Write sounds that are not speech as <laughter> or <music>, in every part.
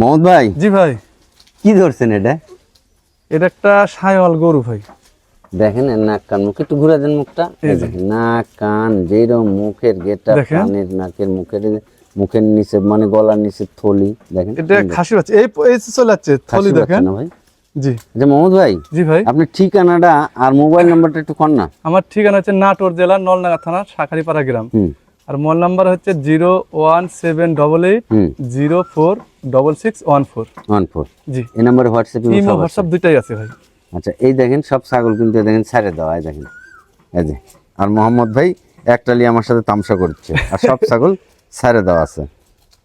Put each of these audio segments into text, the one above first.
মোহাম্মদ ভাই? জি ভাই। কি ধরছেন এটা? এটা একটা সায়ওয়াল গরু ভাই। দেখেন নাক কান মুখ একটু ঘুরে দেন মুখটা। নাক কান যেরকম মুখের গেটা কানের নাকের মুখের মুখের নিচে মানে গলার নিচে থলি দেখেন। এটা খাসি বাচ্চা। এই এই চলে যাচ্ছে থলি দেখেন। ভাই? জি। আচ্ছা মোহাম্মদ ভাই জি ভাই। আপনি ঠিকানাটা আর মোবাইল নাম্বারটা একটু কর না। আমার ঠিকানা হচ্ছে নাটোর জেলা নলনাগা থানা শাখারিপাড়া গ্রাম। হুম। আর মোবাইল নাম্বার হচ্ছে zero one seven double eight zero four double six one four. One four. জি। এই নাম্বারে হোয়াটসঅ্যাপ ইমো হোয়াটসঅ্যাপ দুইটাই আছে ভাই। আচ্ছা এই দেখেন সব ছাগল কিন্তু দেখেন ছেড়ে দেওয়া এই দেখেন। এই যে আর মোহাম্মদ ভাই একটালি আমার সাথে তামসা করছে আর সব ছাগল ছেড়ে দেওয়া আছে।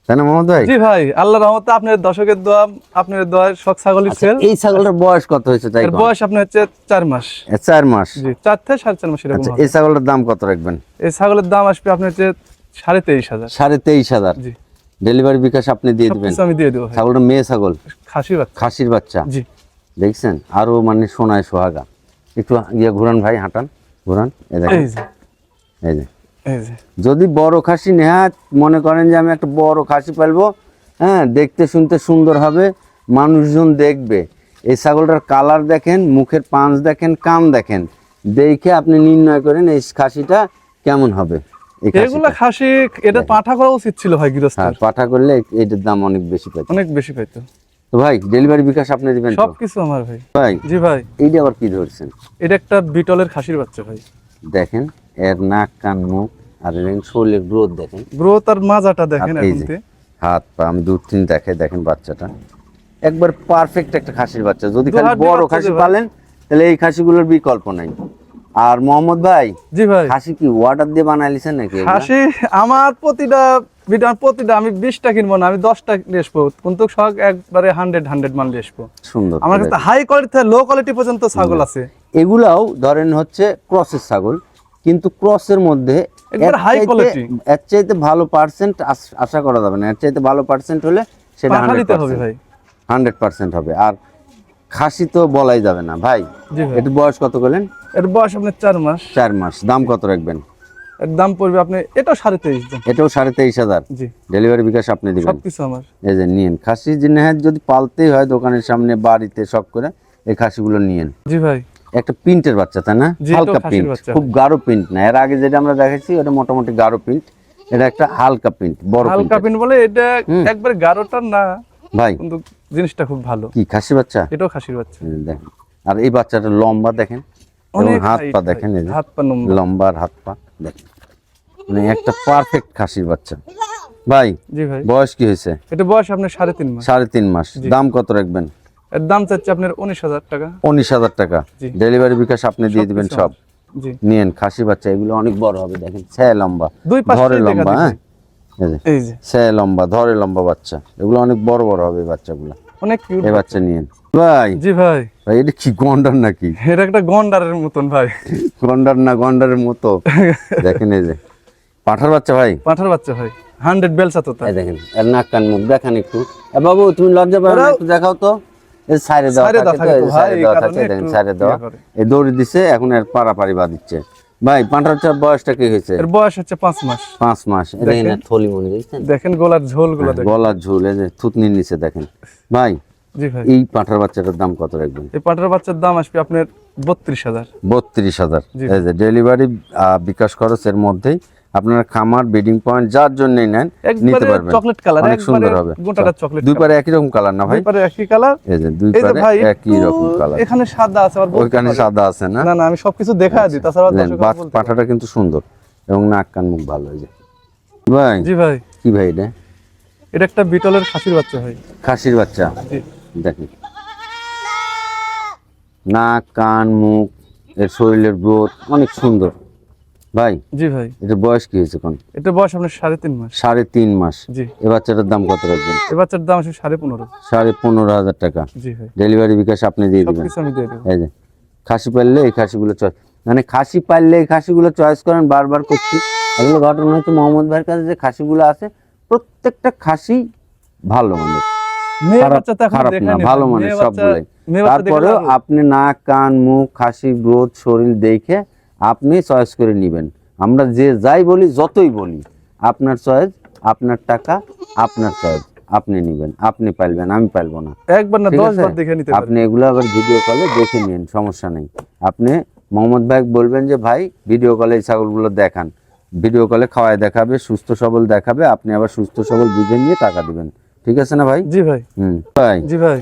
তাই না মোহাম্মদ ভাই? জি ভাই আল্লাহ রহমতে আপনার দর্শকের দোয়া আপনার দোয়া শখ ছাগলের আচ্ছা, সেল এই ছাগলটার বয়স কত হয়েছে তাই বয়স আপনার হচ্ছে চার মাস। চার মাস? জি চার থেকে সাড়ে চার মাস এরকম আচ্ছা এই ছাগলটার দাম কত রাখবেন? এই ছাগলের দাম আসবে আপনার হচ্ছে সাড়ে তেইশ হাজার। সাড়ে তেইশ হাজার? জি। ডেলিভারি বিকাশ আপনি দিয়ে দিবেন? আমি দিয়ে দেবো ভাই। ছাগলটা মেয়ে ছাগল? খাসি বাচ্চা। খাসির বাচ্চা? জি। দেখছেন? আরও মানে সোনায় সোহাগা। একটু গিয়ে ঘুরান ভাই হাঁটান। ঘুরান। এই দেখেন। এই যে। যদি বড় খাসি নেহাত মনে করেন যে আমি একটা বড় খাসি পালবো হ্যাঁ দেখতে শুনতে সুন্দর হবে মানুষজন দেখবে। এই ছাগলটার কালার দেখেন মুখের পাঁচ দেখেন কান দেখেন। দেখে আপনি নির্ণয় করেন এই খাসিটা কেমন হবে খাসি এটা পাঠা করা উচিত ছিল ভাই গৃহস্থ হ্যাঁ পাঠা করলে এটার দাম অনেক বেশি অনেক বেশি পাইতো। তো ভাই ডেলিভারি বিকাশ আপনি দিবেন সবকিছু আমার ভাই। ভাই জি ভাই। এইটা আবার কি ধরছেন? এটা একটা বিটলের খাসির বাচ্চা ভাই। দেখেন এর নাক কান মুখ আর এর শরীরের গ্রোথ দেখেন। গ্রোথ আর মাজাটা দেখেন হাত পা আমি দূর থেকে দেখে দেখেন বাচ্চাটা। একবার পারফেক্ট একটা খাসির বাচ্চা। যদি খালি বড় খাসি। পালেন তাহলে এই খাসিগুলোর বিকল্প নাই। আর মোহাম্মদ ভাই জি ভাই। খাসি কি ওয়াটার দিয়ে বানাইলিছেন নাকি খাসি আমার প্রতিটা বিটার প্রতিটা আমি বিশটা কিনবো না আমি দশটা আসব কিন্তু সব একবারে হান্ড্রেড হান্ড্রেড মাল নিয়ে আসব সুন্দর আমার কাছে হাই কোয়ালিটি লো কোয়ালিটি পর্যন্ত ছাগল আছে। এগুলাও ধরেন হচ্ছে ক্রসের ছাগল। কিন্তু ক্রসের মধ্যে এর চাইতে- এর চাইতে ভালো পার্সেন্ট আশা করা যাবে না। এর চাইতে ভালো পার্সেন্ট হলে সেটা হান্ড্রেড পার্সেন্ট হবে আর খাসি তো বলাই যাবে না। ভাই জি বয়স কত করলেন? এর বয়স আপনার চার মাস। চার মাস। দাম কত রাখবেন? এর দাম পড়বে আপনি এটাও সাড়ে তেইশ এটাও সাড়ে তেইশ হাজার। ডেলিভারি বিকাশ আপনি দিবেন। সবকিছু আমার। এই যে নিয়েন। খাসি জিনিস যদি পালতেই হয় দোকানের সামনে বাড়িতে সব করে এই খাসিগুলো নিয়েন। জি ভাই। একটা প্রিন্টের বাচ্চা তাই না? হালকা প্রিন্ট খুব গাঢ় প্রিন্ট না। এর আগে যেটা আমরা দেখেছি ওটা মোটামুটি গাঢ় প্রিন্ট। এটা একটা হালকা প্রিন্ট বড় হালকা প্রিন্ট বলে এটা একবারে গারোটার না ভাই। কিন্তু জিনিসটা খুব ভালো। কি খাসি বাচ্চা? এটাও খাসির বাচ্চা। দেখেন। আর এই বাচ্চাটা লম্বা দেখেন এবং হাত পা দেখেন এই হাত পা লম্বা। আর হাত পা দেখেন। মানে একটা পারফেক্ট খাসির বাচ্চা। ভাই জি ভাই। বয়স কি হয়েছে? এটা বয়স আপনার সাড়ে তিন মাস। সাড়ে তিন মাস। দাম কত রাখবেন? এর দাম চাচ্ছে আপনার উনিশ হাজার টাকা। উনিশ হাজার টাকা। ডেলিভারি বিকাশ আপনি দিয়ে দিবেন সব। নিয়েন খাসি বাচ্চা এগুলো অনেক বড় হবে দেখেন ছয় লম্বা। ধরে লম্বা হ্যাঁ? ছয় লম্বা ধরে লম্বা বাচ্চা। এগুলো অনেক বড় বড় হবে বাচ্চাগুলো। অনেক কিউট এই বাচ্চা। নিয়েন। ভাই। জি ভাই। ভাই এটা কি গন্ডার নাকি? এটা একটা গন্ডারের মতন ভাই। গন্ডার না গন্ডারের মতো? দেখেন এই যে। পাঠার বাচ্চা ভাই? পাঠার বাচ্চা ভাই। হান্ড্রেড বেলসা তো তার। দেখেন এর নাক কান মুখ দেখান একটু। বাবু তুমি লজ্জা পাবে না একটু দেখাও তো। এই সাইডে দেওয়া থাকে তো, থাকে এই তো ভাই, সাইডে এই দেওয়া থাকে দেখেন একটু দেওয়া। এই দৌড়ি দিছে এখন এর পাড়াপাড়ি বা দিচ্ছে ভাই পাঁঠার বয়সটা কি হয়েছে? এর বয়স হচ্ছে পাঁচ মাস। পাঁচ মাস দেখেন। থলি মনে দেখছেন দেখেন গোলার দেখেন। গলার ঝুল এই যে থুতনির নিচে দেখেন। ভাই জি ভাই। এই পাঁঠার বাচ্চাটার দাম কত রাখবেন? এই পাঠার বাচ্চার দাম আসবে আপনার বত্রিশ হাজার। বত্রিশ হাজার। জি। এই যে ডেলিভারি বিকাশ খরচের মধ্যেই আপনারা খামার বিডিং পয়েন্ট যার জন্যই নেন নিতে পারবেন। চকলেট কালার অনেক সুন্দর হবে। গোটাটা চকলেট দুই পারে একই রকম কালার না ভাই? দুই পারে একই কালার এই যে দুই পারে একই রকম কালার এখানে সাদা আছে বলতে ওইখানে সাদা আছে না? না না আমি সবকিছু দেখা দিই তাছাড়া বাচ- বলতে পাঠাটা কিন্তু সুন্দর এবং নাক কান মুখ ভালো এই যে। ভাই জি ভাই। কি ভাই এটা? এটা একটা বিটলের খাসির বাচ্চা ভাই। খাসির বাচ্চা? দেখেন। নাক কান মুখ এর শরীরের গ্রোথ অনেক সুন্দর। ভাই? জি ভাই। এটা বয়স কি হয়েছে কোন? এটা বয়স আপনার সাড়ে তিন মাস। সাড়ে তিন মাস। জি। এ বাচ্চাটার দাম কত রাখবেন? এ বাচ্চার দাম আসবে সাড়ে পনেরো। সাড়ে পনেরো হাজার টাকা। জি ভাই। ডেলিভারি বিকাশ আপনি দিয়ে দিবেন। আমি দিয়ে দেবো। এই যে খাসি পাললে এই খাসিগুলো চয়েস মানে খাসি পাললে এই খাসিগুলো চয়েস করেন বারবার করছি। এগুলো ঘটনা হচ্ছে মোহাম্মদ ভাইয়ের কাছে যে খাসিগুলো আছে প্রত্যেকটা খাসি ভালো মানে খারাপ না ভালো। মানে সবগুলোই। তারপরেও আপনি নাক কান মুখ খাসি গ্রোথ শরীর দেখে আপনি চয়েস করে নেবেন। আমরা যে যাই বলি যতই বলি আপনার চয়েস আপনার টাকা আপনার চয়েস আপনি নিবেন আপনি পাইবেন আমি পাইবো না। একবার না ঠিক দশ আছে? বার দেখে নিতে আপনি এগুলো আবার ভিডিও কলে দেখে নিন সমস্যা নেই। আপনি মোহাম্মদ ভাই বলবেন যে ভাই ভিডিও কলে এই ছাগলগুলো দেখান। ভিডিও কলে খাওয়ায় দেখাবে সুস্থ সবল দেখাবে আপনি আবার সুস্থ সবল বুঝে নিয়ে টাকা দিবেন। ঠিক আছে না ভাই? জি ভাই। হুম ভাই। জি ভাই।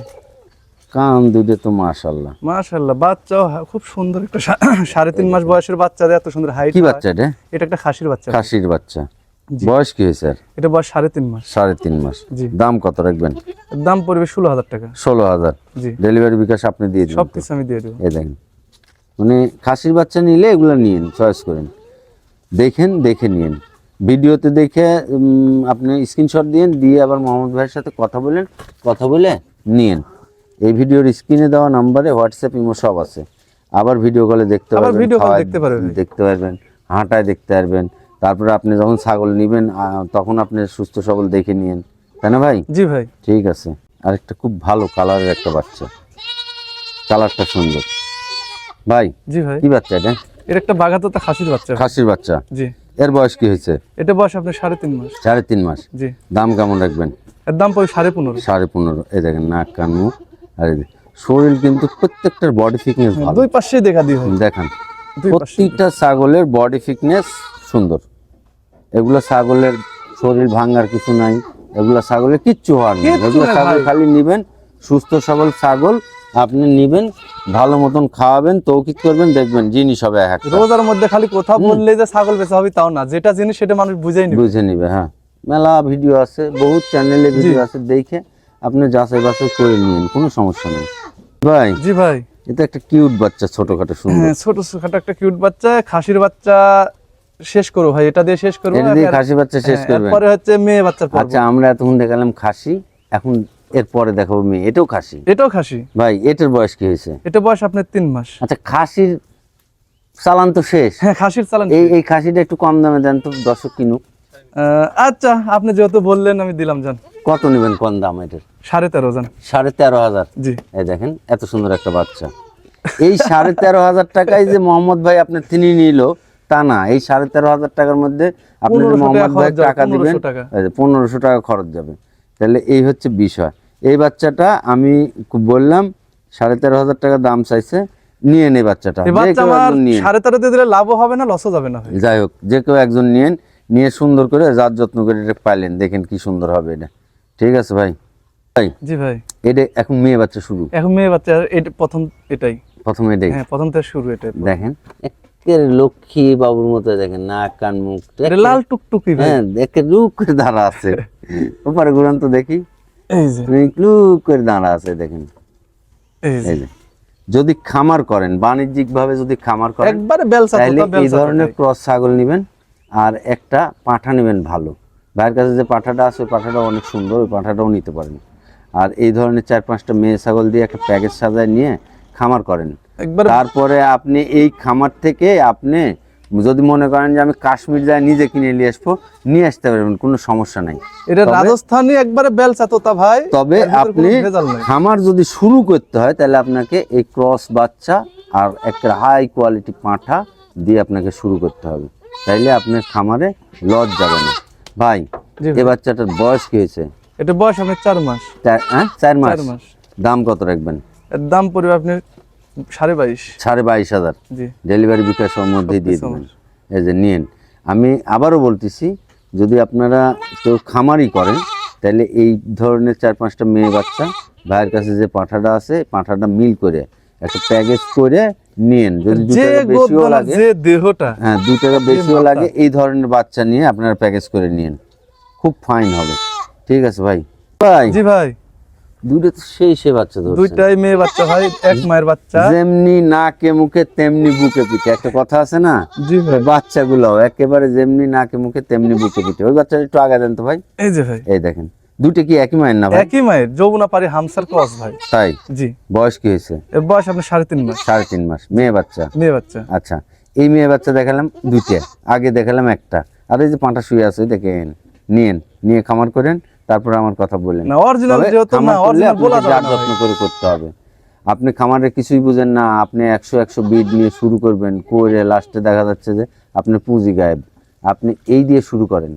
কান দুধে তো মাশাল্লাহ মাশাল্লাহ বাচ্চাও হা- খুব সুন্দর একটা <coughs> সাড়ে তিন মাস বয়সের বাচ্চাদের এত সুন্দর হাইট কি বাচ্চা এটা? এটা একটা খাসির বাচ্চা। খাসির বাচ্চা। বয়স কি হয়েছে? এটা বয়স সাড়ে তিন মাস। সাড়ে তিন মাস। দাম কত রাখবেন? দাম পড়বে ষোলো হাজার টাকা। ষোলো হাজার। জি। ডেলিভারি বিকাশ আপনি দিয়ে দিন। সব কিছু আমি দিয়ে দেবো। এই দেখেন। মানে খাসির বাচ্চা নিলে এগুলো নিন চয়েস করেন। দেখেন দেখে নিন ভিডিওতে দেখে আপনি স্ক্রিনশট দিন দিয়ে আবার মোহাম্মদ ভাইয়ের সাথে কথা বলেন কথা বলে নিন এই ভিডিওর স্ক্রিনে দেওয়া নাম্বারে হোয়াটসঅ্যাপ ইমো সব আছে। আবার ভিডিও কলে দেখতে পারবেন ভিডিও খাওয়ায় দেখতে পারবেন। দেখতে পারবেন হাঁটায় দেখতে পারবেন। তারপরে আপনি যখন ছাগল নেবেন তখন আপনি সুস্থ সবল দেখে নিন তাই না ভাই? জি ভাই। ঠিক আছে। আর একটা খুব ভালো কালারের একটা বাচ্চা। কালারটা সুন্দর। ভাই জি ভাই। কি বাচ্চা এটা? এটা একটা বাঘাতোতা খাসির বাচ্চা। খাসির বাচ্চা। জি। এর বয়স কি হয়েছে? এটা বয়স আপনার সাড়ে তিন মাস। সাড়ে তিন মাস। জি। দাম কেমন রাখবেন? এর দাম পড়বে সাড়ে পনেরো। সাড়ে পনেরো। এই দেখেন নাক কান মুখ। শরীর কিন্তু প্রত্যেকটার বডি ফিটনেস ভালো। দুই পাশে দেখা দিই দেখান। প্রত্যেকটা ছাগলের বডি ফিটনেস সুন্দর। এগুলো ছাগলের শরীর ভাঙার কিছু নাই এগুলো ছাগলের কিচ্ছু হওয়ার নেই। এগুলো ছাগল খালি নিবেন সুস্থ সবল ছাগল আপনি নিবেন ভালো মতন খাওয়াবেন তৌকিত করবেন দেখবেন জিনিস হবে এক রোজার মধ্যে খালি কথা বললে যে ছাগল বেচা হবে তাও না যেটা জিনিস সেটা মানুষ বুঝেই নিবে। বুঝে নিবে হ্যাঁ। মেলা ভিডিও আছে বহুত চ্যানেলে ভিডিও আছে দেখে আপনি যাচাই বাছাই করে নিন কোনো সমস্যা নেই। ভাই জি ভাই। এটা একটা কিউট বাচ্চা ছোটখাটো সুন্দর। হ্যাঁ ছোট ছোট একটা কিউট বাচ্চা খাসির বাচ্চা শেষ করো ভাই এটা দিয়ে শেষ করব। এটা দিয়ে খাসি বাচ্চা শেষ হ্যাঁ, করবেন। এরপরে হচ্ছে মেয়ে বাচ্চা আচ্ছা আমরা এতক্ষণ দেখালাম খাসি এখন এরপরে দেখাবো মেয়ে। এটাও খাসি? এটাও খাসি। ভাই এটার বয়স কি হয়েছে? এটা বয়স আপনার তিন মাস। আচ্ছা খাসির চালান তো শেষ। হ্যাঁ খাসির চালান এই এই খাসিটা একটু কম দামে দেন তো দর্শক কিনুক। আচ্ছা আপনি যেহেতু বললেন আমি দিলাম জান কত নেবেন কোন দাম এটার? সাড়ে তেরো জান সাড়ে তেরো হাজার? জি। এই দেখেন এত সুন্দর একটা বাচ্চা। এই সাড়ে তেরো হাজার টাকায় যে মোহাম্মদ ভাই আপনার তিনি নিল তা না। এই সাড়ে তেরো হাজার টাকার মধ্যে আপনি মোহাম্মদ ভাই টাকা দিবেন পনেরোশো টাকা। খরচ যাবে। তাহলে এই হচ্ছে বিষয়। এই বাচ্চাটা আমি বললাম সাড়ে তেরো হাজার টাকা দাম চাইছে নিয়ে নে বাচ্চাটা। সাড়ে তেরোতে দিলে লাভও হবে না লসও যাবে না যাই হোক যে কেউ একজন নিয়েন নিয়ে সুন্দর করে যার যত্ন করে এটা পাইলেন দেখেন কি সুন্দর হবে এটা। ঠিক আছে ভাই? জি ভাই। এটা এখন মেয়ে বাচ্চা শুরু? এখন মেয়ে বাচ্চা এটা প্রথম এটাই। প্রথমে এটাই? হ্যাঁ প্রথম থেকে শুরু এটাই দেখেন একের লক্ষ্মী বাবুর মতো দেখেন নাক কান মুখ এটা লাল টুকটুকি হ্যাঁ একে লুক করে দাঁড়া আছে। <laughs> ওপারে ঘুরান তো দেখি। লুক করে দাঁড়া আছে দেখেন। এই যে। যদি খামার করেন বাণিজ্যিক ভাবে যদি খামার করেন একবারে বেলসা তাহলে এই ধরনের ক্রস ছাগল নেবেন আর একটা পাঠা নেবেন ভালো। ভাইয়ের কাছে যে পাঠাটা আছে ওই পাঠাটা অনেক সুন্দর ওই পাঠাটাও নিতে পারেন। আর এই ধরনের চার পাঁচটা মেয়ে ছাগল দিয়ে একটা প্যাকেজ সাজায় নিয়ে খামার করেন। একবারে তারপরে আপনি এই খামার থেকে আপনি যদি মনে করেন যে আমি কাশ্মীর যাই নিজে কিনে নিয়ে আসব নিয়ে আসতে পারবেন কোনো সমস্যা নাই। এটা রাজস্থানী একবারে বেলসা তোতা ভাই তবে আপনি। খামার যদি শুরু করতে হয় তাহলে আপনাকে এই ক্রস বাচ্চা আর একটা হাই কোয়ালিটি পাঁঠা দিয়ে আপনাকে শুরু করতে হবে। তাইলে আপনার খামারে লজ যাবে না। ভাই এই বাচ্চাটার বয়স কি হয়েছে? এটা বয়স আপনার চার মাস। চার হ্যাঁ? মাস? মাস। দাম কত রাখবেন? এর দাম পড়বে আপনার সাড়ে বাইশ। সাড়ে বাইশ হাজার। ডেলিভারি বিকাশের মধ্যেই দিয়ে দেবেন। এই যে নিন আমি আবারও বলতেছি যদি আপনারা কেউ খামারি করেন তাহলে এই ধরনের চার পাঁচটা মেয়ে বাচ্চা ভাইয়ের কাছে যে পাঁঠাটা আছে পাঁঠাটা মিল করে একটা প্যাকেজ করে নিন যদি দু টাকা বেশিও লাগে যে দেহটা হ্যাঁ দু টাকা বেশিও লাগে এই ধরনের বাচ্চা নিয়ে আপনারা প্যাকেজ করে নিন খুব ফাইন হবে। ঠিক আছে ভাই। ভাই জি ভাই। দুটো তো সেই সে বাচ্চা ধরছে। দুইটাই মেয়ে বাচ্চা ভাই এক মায়ের বাচ্চা। যেমনি নাকে মুখে তেমনি বুকে পিঠে। একটা কথা আছে না? জি ভাই। বাচ্চাগুলো একেবারে যেমনি নাকে মুখে তেমনি বুকে পিঠে। ওই বাচ্চাটা একটু আগে দেন তো ভাই। এই যে ভাই। এই দেখেন। দুটো কি একই মায়ের না ভাই? একই মায়ের যৌবনা পারি হামসার ক্রস ভাই। তাই? জি। বয়স কি হয়েছে? এর বয়স আপনার সাড়ে তিন মাস। সাড়ে তিন মাস। মেয়ে বাচ্চা? মেয়ে বাচ্চা। আচ্ছা। এই মেয়ে বাচ্চা দেখালাম দুইটা। আগে দেখালাম একটা। আর এই যে পাঁটা শুয়ে আছে ওই দেখেন। নিয়েন নিয়ে খামার করেন। তারপরে আমার কথা বলেন। না অরিজিনাল যেহেতু না অরিজিনাল বলা আপনাকে না যত্ন করে করতে হবে। আপনি খামারে কিছুই বুঝেন না আপনি একশো একশো বিড নিয়ে শুরু করবেন করে লাস্টে দেখা যাচ্ছে যে আপনার পুঁজি গায়েব। আপনি এই দিয়ে শুরু করেন।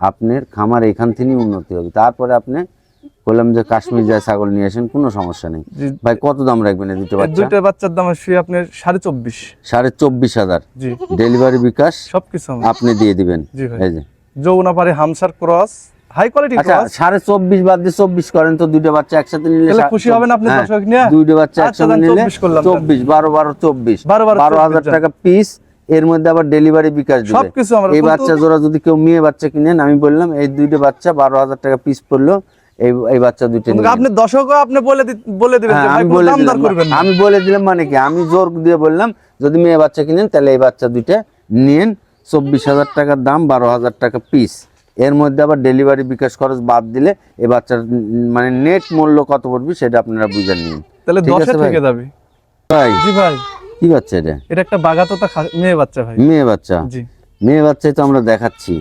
আপনার খামার এখান থেকেই উন্নতি হবে। তারপরে আপনি বললাম যে কাশ্মীর যায় ছাগল নিয়ে আসেন কোনো সমস্যা নেই। ভাই কত দাম রাখবেন এই দুটো বাচ্চা? দুইটা বাচ্চার দাম আসবে আপনার সাড়ে চব্বিশ। সাড়ে চব্বিশ হাজার। জি। ডেলিভারি বিকাশ সবকিছু আপনি দিয়ে দিবেন। এই যে। যৌনাপাড়ি হামসার ক্রস। হাই কোয়ালিটি আচ্ছা চব্বিশ বাদ দিয়ে চব্বিশ করেন তো দুটো বাচ্চা একসাথে নিলে খুশি হবেন আপনি হ্যাঁ, দর্শক নিয়ে? দুটো বাচ্চা আচ্ছা, একসাথে নিলে 24 চব্বিশ বারো বারো চব্বিশ। 12 12 বারো হাজার টাকা পিস এর মধ্যে আবার ডেলিভারি বিকাশ দিবে। সবকিছু আমার এই বাচ্চা জোড়া যদি কেউ মেয়ে বাচ্চা কিনেন আমি বললাম এই দুইটা বাচ্চা বারো হাজার টাকা পিস পড়ল এই এই বাচ্চা দুইটা আপনি দর্শকও আপনি বলে বলে দিবেন যে হ্যাঁ, ভাই দাম দর দিলাম করবেন আমি বলে দিলাম মানে কি? আমি জোর দিয়ে বললাম যদি মেয়ে বাচ্চা কিনেন তাহলে এই বাচ্চা দুইটা নিন চব্বিশ হাজার টাকার দাম বারো হাজার টাকা পিস এর মধ্যে আবার ডেলিভারি বিকাশ খরচ বাদ দিলে এই বাচ্চার মানে নেট মূল্য কত পড়বে সেটা আপনারা বুঝে নিন তাহলে দশে থেকে যাবে। ভাই জি ভাই। কি বাচ্চা এটা? এটা একটা বাগাতোতা মেয়ে বাচ্চা ভাই। মেয়ে বাচ্চা? জি। মেয়ে বাচ্চাই তো আমরা দেখাচ্ছি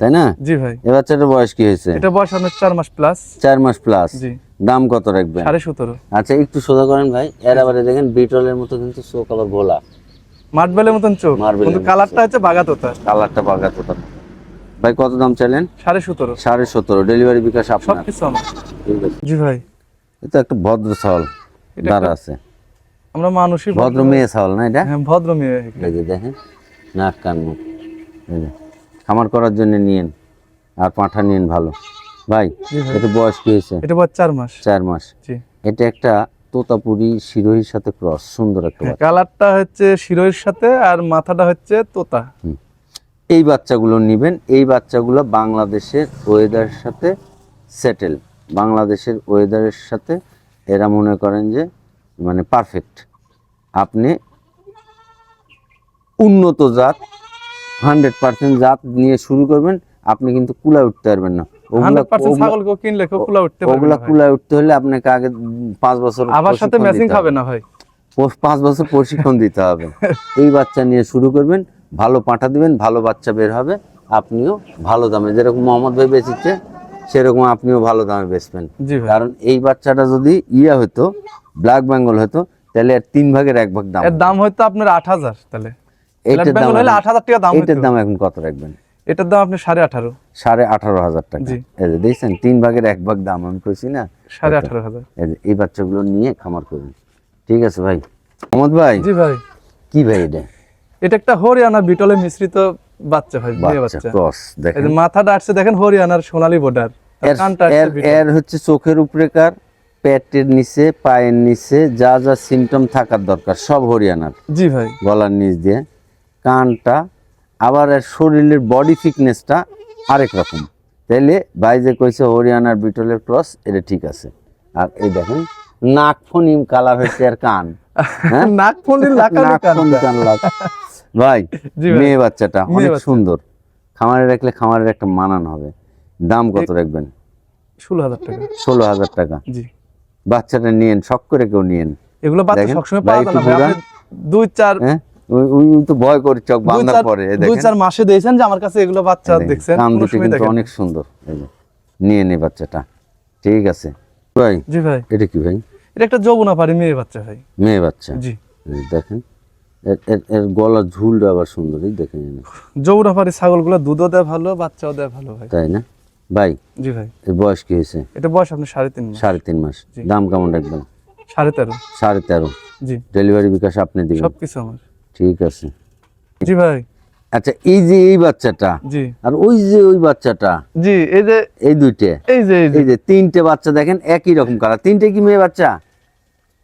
তাই না? জি ভাই। এ বাচ্চাটার বয়স কি হয়েছে? এটা বয়স আপনার চার মাস প্লাস চার মাস প্লাস জি। দাম কত রাখবেন? সাড়ে সতেরো। আচ্ছা একটু সোজা করেন ভাই। এর আবারে দেখেন বিটলের মতো কিন্তু চোখ আবার গোলা। মার্বেলের মতন চোখ। কিন্তু কালারটা হচ্ছে বাগাতোতা। কালারটা পাকা তো ভাই কত দাম চাইলেন? সাড়ে সতেরো। সাড়ে সতেরো। ডেলিভারি বিকাশ আপনার। জি ভাই। এটা একটা ভদ্র এটা দাঁড়া আছে। আমরা মানুষই ভদ্র। মেয়ে ছাগল না এটা? হ্যাঁ ভদ্র মেয়ে। এই যে দেখেন নাক কান মুখ। খামার করার জন্য নিয়েন আর পাঁঠা নিয়েন ভালো। ভাই এটা বয়স কি হয়েছে? এটা বয়স চার মাস। চার মাস। এটা একটা তোতাপুরি শিরোহির সাথে ক্রস সুন্দর একটা হ্যাঁ, কালারটা হচ্ছে শিরোয়ের সাথে আর মাথাটা হচ্ছে তোতা। এই বাচ্চাগুলো নেবেন। এই বাচ্চাগুলো বাংলাদেশের ওয়েদারের সাথে সেটেল বাংলাদেশের ওয়েদারের সাথে এরা মনে করেন যে মানে পারফেক্ট আপনি উন্নত জাত হান্ড্রেড পার্সেন্ট জাত নিয়ে শুরু করবেন আপনি কিন্তু কুলায় উঠতে পারবেন না। ওগুলা কুলা উঠতে হলে আপনাকে আগে পাঁচ বছর আবার সাথে ম্যাচিং খাবে। না ভাই। পাঁচ বছর প্রশিক্ষণ দিতে হবে। <laughs> এই বাচ্চা নিয়ে শুরু করবেন ভালো পাঠা দিবেন ভালো বাচ্চা বের হবে আপনিও ভালো দামে। যেরকম মোহাম্মদ ভাই বেচেছে সেরকম আপনিও ভালো দামে বেচবেন। কারণ এই বাচ্চাটা যদি ইয়া হতো ব্ল্যাক বেঙ্গল হতো তাহলে এর তিন ভাগের এক ভাগ দাম এর দাম হয়তো আপনার আট হাজার তাহলে। Black দাম হলে এখন- আট হাজার টাকা দাম দাম এখন কত রাখবেন? এটার দাম আপনি সাড়ে আঠারো। সাড়ে আঠারো হাজার টাকা। এই যে দেখছেন তিন ভাগের এক ভাগ দাম আমি কইছি না? সাড়ে আঠারো হাজার। এই এই বাচ্চাগুলো নিয়ে খামার করুন ঠিক আছে ভাই। মোহাম্মদ ভাই জি ভাই। কি ভাই এটা? এটা একটা হরিয়ানা বিটলে মিশ্রিত বাচ্চা ভাই মেয়ে বাচ্চা ক্রস এই দেখেন। যে মাথাটা আসছে দেখেন হরিয়ানার সোনালী বর্ডার এর এর- হচ্ছে চোখের উপরেকার পেটের নিচে পায়ের নিচে যা যা সিমটম থাকার দরকার সব হরিয়ানার। জি ভাই। গলার নিচ দিয়ে। কানটা আবার এর শরীরের বডি ফিটনেসটা আরেক রকম। তাইলে ভাই যে কইছে হরিয়ানার বিটলের ক্রস এটা ঠিক আছে। আর এই দেখেন নাক ফনিম কালার হচ্ছে আর কান। <laughs> হ্যাঁ? নাক ফন্ডির নাক ফনি কান লাগ। ভাই মেয়ে বাচ্চাটা অনেক সুন্দর। খামারে রাখলে খামারের একটা মানান হবে। দাম কত রাখবেন? ষোলো হাজার টাকা। ষোলো হাজার টাকা। জি। বাচ্চাটা নিয়েন শখ করে কেউ নিয়েন। এগুলো বাচ্চা সবসময় পাওয়া যায় দুই চার হ্যাঁ? ওই ওই ওই তো ভয় করে চোখ বান্ধার পরে দুই চার মাসে দিয়েছেন যে আমার কাছে এগুলো বাচ্চা এই দেখছেন কান দুটো কিন্তু অনেক সুন্দর। নিয়ে নে বাচ্চাটা। ঠিক আছে। ভাই জি ভাই। এটা কি ভাই? এটা একটা যৌবনা পারি মেয়ে বাচ্চা ভাই। মেয়ে বাচ্চা। জি। দেখেন। এর- গলার ঝুলটা আবার সুন্দর দেখেন পারি ছাগলগুলো দুধও দেয় ভালো বাচ্চাও দেয় ভালো ভাই। তাই না? ভাই জি ভাই। এর বয়স কি হয়েছে? এটা বয়স আপনার সাড়ে তিন সাড়ে তিন মাস। দাম কেমন রাখবেন? সাড়ে তেরো। সাড়ে তেরো। জি। ডেলিভারি বিকাশ আপনি দিবেন। সবকিছু আমার। ঠিক আছে। জি ভাই। আচ্ছা এই যে এই বাচ্চাটা জি। আর ওই যে ওই বাচ্চাটা জি এই যে এই দুইটে এই যে এই যে। তিনটে বাচ্চা দেখেন একই রকম কালার তিনটে কি মেয়ে বাচ্চা?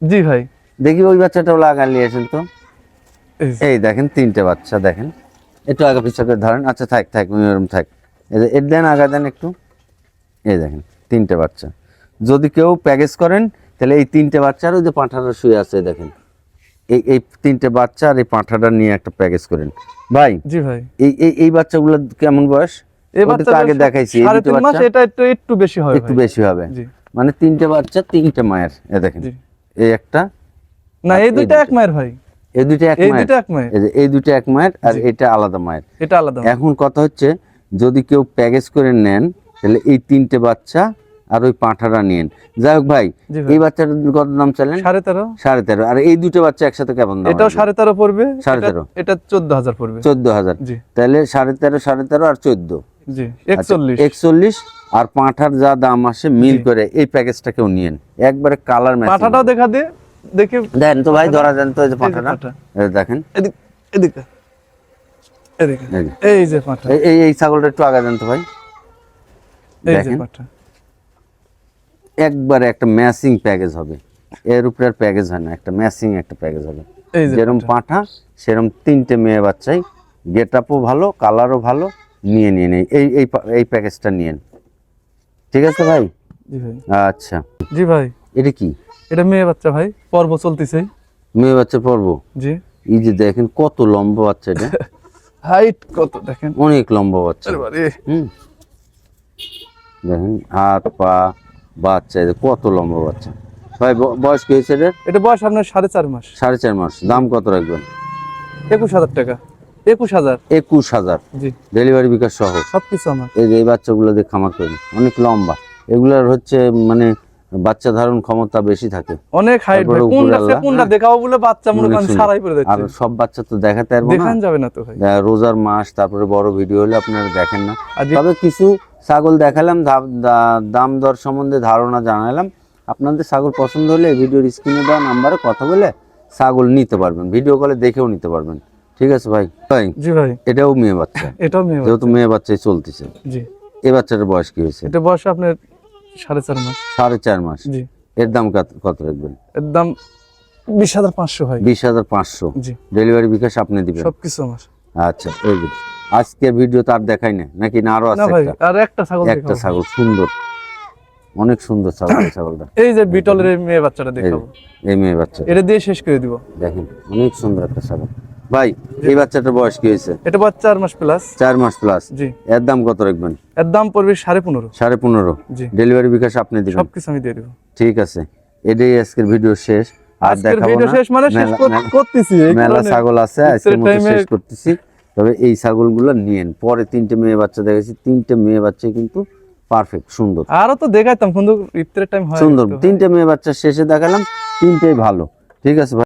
জি ভাই। দেখি ওই বাচ্চাটাও লাগা নিয়ে আসেন তো। এই দেখেন তিনটে বাচ্চা দেখেন। একটু আগে পিছু করে ধরেন। আচ্ছা থাক থাক ওরম থাক। এর দেন আগা দেন একটু। এই দেখেন তিনটে বাচ্চা। যদি কেউ প্যাকেজ করেন তাহলে এই তিনটে বাচ্চার ওই যে পাঁঠাটা শুয়ে আছে দেখেন। এই এই তিনটে বাচ্চা আর এই পাঁঠাটা নিয়ে একটা প্যাকেজ করেন। ভাই জি ভাই। এই এই এই বাচ্চাগুলো কেমন বয়স? এই বাচ্চা আগে দেখাইছি। এই দুটো বাচ্চা এটা একটু একটু বেশি হবে একটু বেশি হবে। মানে তিনটে বাচ্চা তিনটে মায়ের এ দেখেন। এই একটা না এই দুইটা এক মায়ের ভাই। এই দুটো এক মায়ের। এই দুটো এক মায়ের আর এটা আলাদা মায়ের। এটা আলাদা এখন কথা হচ্ছে যদি কেউ প্যাকেজ করে নেন তাহলে এই তিনটে বাচ্চা আর ওই পাঁঠাটা যাই হোক ভাই এই বাচ্চাটার কত দাম চাইলেন? সাড়ে তেরো। সাড়ে তেরো। আর এই দুটো বাচ্চা একসাথে কেমন দাম এটাও সাড়ে তেরো পড়বে। সাড়ে তেরো। এটা চোদ্দ হাজার পড়বে। চোদ্দ হাজার। তাহলে সাড়ে তেরো সাড়ে তেরো আর চোদ্দ। একচল্লিশ। একচল্লিশ আর পাঁঠার যা দাম আসে মিল করে এই প্যাকেজটাকেও নিয়েন। একবারে কালার পাঠাটাও দেখা দে। দেখে। দেন তো ভাই ধরা দেন তো এই যে পাঁঠাটা। দেখেন। এদিক এদিকে। এই যে। পাঠা। এই- এই ছাগলটা একটু আগে দেন তো ভাই। এই যে দেখেন। পাঠা। একবারে একটা ম্যাচিং প্যাকেজ হবে। এর উপরে আর প্যাকেজ হয় না একটা ম্যাচিং একটা প্যাকেজ হবে। যেরকম পাঁঠা। সেরকম তিনটে মেয়ে বাচ্চাই। গেট আপও ভালো কালারও ভালো নিয়ে নিয়ে নেই এই এই এই প্যাকেজটা নিয়েন। ঠিক আছে ভাই? ভাই। আচ্ছা। জি ভাই। এটা কি? এটা মেয়ে বাচ্চা ভাই পর্ব চলতেছে। মেয়ে বাচ্চা পর্ব? জি। এই যে দেখেন কত লম্বা বাচ্চা এটা। <laughs> হাইট কত দেখেন? অনেক লম্বা বাচ্চা। হুম। দেখেন হাত পা বাচ্চা কত লম্বা বাচ্চা। ভাই বয়স কি হয়েছে এটার? এটা বয়স আপনার সাড়ে চার মাস। সাড়ে চার মাস। দাম কত রাখবেন? একুশ হাজার টাকা। একুশ হাজার। একুশ হাজার। জি। ডেলিভারি বিকাশ সহ। সবকিছু আমার। এই যে এই বাচ্চাগুলো দিয়ে খামার করি। অনেক লম্বা। এগুলার হচ্ছে মানে বাচ্চা ধারণ ক্ষমতা বেশি থাকে। অনেক হাইট কোনটা কোনটা। দেখাবো বলে বাচ্চা মনে করেন। সারাই করে আর সব বাচ্চা তো দেখাতে পারব না। দেখান যাবে না তো ভাই। রোজার মাস তারপরে বড় ভিডিও হলে আপনারা দেখেন না। তবে কিছু ছাগল দেখালাম দাম দর সম্বন্ধে ধারণা জানালাম। আপনাদের ছাগল পছন্দ হলে ভিডিওর স্ক্রিনে দেওয়া নাম্বারে কথা বলে ছাগল নিতে পারবেন। ভিডিও কলে দেখেও নিতে পারবেন। ঠিক আছে ভাই? ভাই জি ভাই। এটাও মেয়ে বাচ্চা। <laughs> এটাও মেয়ে বাচ্চা। যেহেতু মেয়ে বাচ্চাই চলতেছে। জি। এই বাচ্চাটার বয়স কি হয়েছে? এটা বয়স আপনার সাড়ে চার মাস। সাড়ে চার মাস। জি। এর দাম কত- রাখবেন? এর দাম বিশ হাজার পাঁচশো ভাই বিশ হাজার পাঁচশো। জি। ডেলিভারি বিকাশ আপনি দিবেন। সবকিছু আমার। আচ্ছা এই যে আজকের ভিডিও তো আর দেখাই না নাকি না আরও আছে আর একটা ছাগল একটা ছাগল সুন্দর। অনেক সুন্দর ছাগল ছাগলটা। এই যে বিটলের মেয়ে বাচ্চাটা দেখাবো। এই মেয়ে বাচ্চা এটা দিয়ে শেষ করে দিব। দেখেন অনেক সুন্দর একটা ছাগল। ভাই এই বাচ্চাটার বয়স কি হয়েছে? এটা বয়স চার মাস প্লাস চার মাস প্লাস জি। এর দাম কত রাখবেন? এর দাম পড়বে সাড়ে পনেরো। সাড়ে পনেরো। জি। ডেলিভারি বিকাশ আপনি দিবেন। সবকিছু আমি দিয়ে দিব। ঠিক আছে। এটাই আজকের ভিডিও শেষ। আর দেখাবো ভিডিও না। শেষ মানে শেষ করতেছি মেলা ছাগল আছে আজকের মতো শেষ করতেছি। তবে এই ছাগলগুলো নিয়েন। পরে তিনটে মেয়ে বাচ্চা দেখেছি তিনটে মেয়ে বাচ্চা কিন্তু পারফেক্ট সুন্দর। আরও তো দেখাইতাম কিন্তু ইফতারের টাইম হয় সুন্দর। তিনটে মেয়ে বাচ্চা শেষে দেখালাম তিনটেই ভালো। ঠিক আছে ভাই।